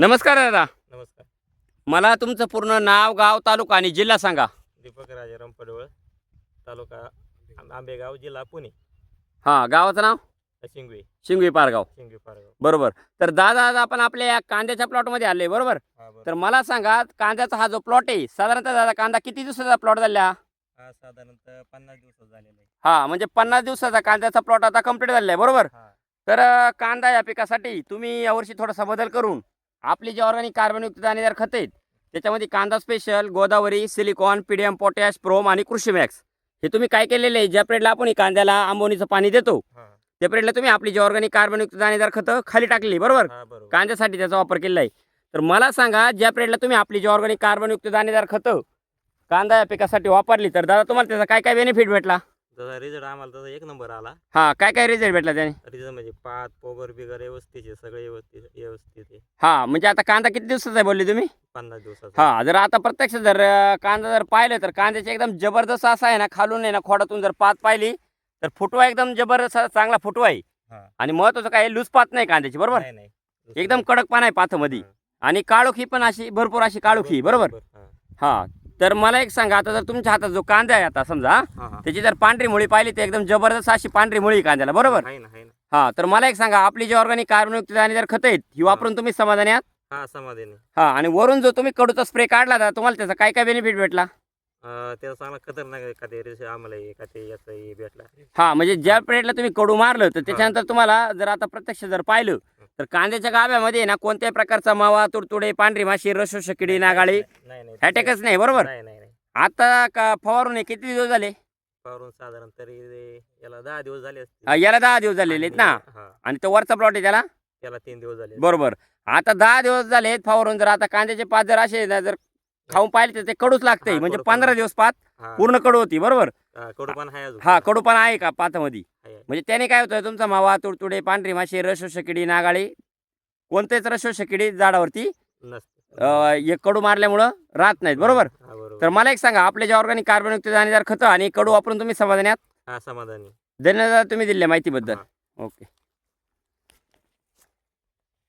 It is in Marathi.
नमस्कार दादा. नमस्कार. मला तुमचं पूर्ण नाव गाव तालुका आणि जिल्हा सांगा. दीपक राजाराम पडवळ तालुका आं- आंबेगाव जिल्हा पुणे. हां गावाचं नाव? शिंगवी. शिंगवी पारगाव. शिंगवी पारगाव. बरोबर. तर दादा आज आपण आपल्या या कांद्याच्या प्लॉटमध्ये आले बरोबर? हा बरं तर मला सांगा कांद्याचा हा जो प्लॉट आहे साधारणतः दादा कांदा किती दिवसाचा प्लॉट झाला? हा? साधारणतः पन्नास दिवसात झालेला आहे. हा म्हणजे पन्नास दिवसाचा कांद्याचा प्लॉट आता कंप्लीट झालेला आहे बरोबर? हा. तर अं, कांदा या पिकासाठी तुम्ही यावर्षी थोडासा बदल करून आपली जी ऑर्गॅनिक कार्बनयुक्त दाणेदार खत आहेत त्याच्यामध्ये कांदा special Godavari silicon PDM potash प्रोम आणि कृषी मॅक्स हे तुम्ही काय केलेले आहे? ज्या पिरियडला आपण कांद्याला आंबोनीचं पाणी देतो त्या पिरियडला तुम्ही आपली जी ऑर्गॅनिक कार्बनयुक्त दाणेदार खतं खाली टाकलेली बरोबर? कांद्यासाठी त्याचा वापर केलेला आहे. तर मला सांगा ज्या पिरियडला तुम्ही आपली जी ऑर्गॅनिक कार्बनयुक्त दाणेदार खतं कांदा या पिकासाठी वापरली तर दादा तुम्हाला त्याचा काय काय बेनिफिट भेटला? जसा रिझल्ट आम्हाला तसा एक नंबर आला. हा काय काय रिझल्ट भेटला त्याने? रिझल्ट म्हणजे पात पोगर बिगर व्यवस्थित आहे सगळे व्यवस्थित व्यवस्थित आहे. हा म्हणजे आता कांदा किती दिवसाचा आहे बोलले तुम्ही? पन्नास दिवसाचा. हा जर आता प्रत्यक्ष जर अं, कांदा जर पाहिलं तर कांद्याचे एकदम जबरदस्त असा आहे ना खालून आहे ना खोडातून जर पात पाहिली तर फुटवा एकदम जबरदस्त असा चांगला फुटवा आहे. हा. आणि महत्वाचं काय लूज पात नाही कांद्याची बरोबर? नाही नाही. दुसरं एकदम नाही. कडक पान आहे पाथमध्ये हा. आणि काळोखी पण अशी भरपूर अशी काळोखी बरोबर? हा. तर मला एक सांगा आता जर तुमच्या हातात जो कांदा आहे आता समजा हा हा. त्याची जर पांढरी मुळी पाहिली तर एकदम जबरदस्त अशी पांढरी मुळी आहे कांद्याला बरोबर? आहे ना आहे ना. हा तर मला एक सांगा आपली जी ऑर्गॅनिक कार्बनयुक्त आणि जर खतं आहेत ही वापरून तुम्ही समाधानी आहात? हा समाधानी. हा आणि वरून जो तुम्ही कडूचा स्प्रे काढला तर तुम्हाला त्याचा काय काय बेनिफिट भेटला? अं, त्याचा चांगला खतरनाक आहे ते आम्हाला हे का ते याचं हे भेटला. हा म्हणजे ज्या पिरियडला तुम्ही कडू मारलं तर त्याच्यानंतर तुम्हाला जर आता प्रत्यक्ष जर पाहिलं तर कांद्याच्या गाभ्यामध्ये ना कोणत्याही प्रकारचा मावा तुडतुडे पांढरी माशी रसोश किडी नागाळी नाही नाही हॅटेकच नाही. बरोबर? नाही नाही नाही. आता का फवारून हे किती दिवस झाले? साधारण तरी याला दहा दिवस झाले असतील. याला दहा दिवस झालेले आहेत ना? आणि- हा. आणि तो वरचा प्लॉट आहे त्याला? त्याला तीन दिवस झाले बरोबर. आता दहा दिवस झाले आहेत फवारून जर आता कांद्याचे पात जर असे ना जर खाऊन पाहिले तर ते कडूच लागते हा, म्हणजे कडू पण पंधरा दिवस पात पूर्ण कडू होती बरोबर? हा, कडूपण आहे अजून. हा कडूपण आहे का पातामध्ये? आहे, आहे. म्हणजे त्याने काय होतं तुमचा मावा तुडतुडे पांढरी माशी रसोश किडी नागाळी कोणतेच रसोश किडी झाडावरती नसतं. अं, हे कडू मारल्यामुळं राहत नाहीत बरोबर? हा, बरोबर. तर मला एक सांगा आपले जे ऑर्गॅनिक कार्बनयुक्त दाणेदार खतं आणि कडू वापरून तुम्ही समाधानी आहात? हा समाधानी. धन्यवाद तुम्ही दिल्या माहितीबद्दल. ओके.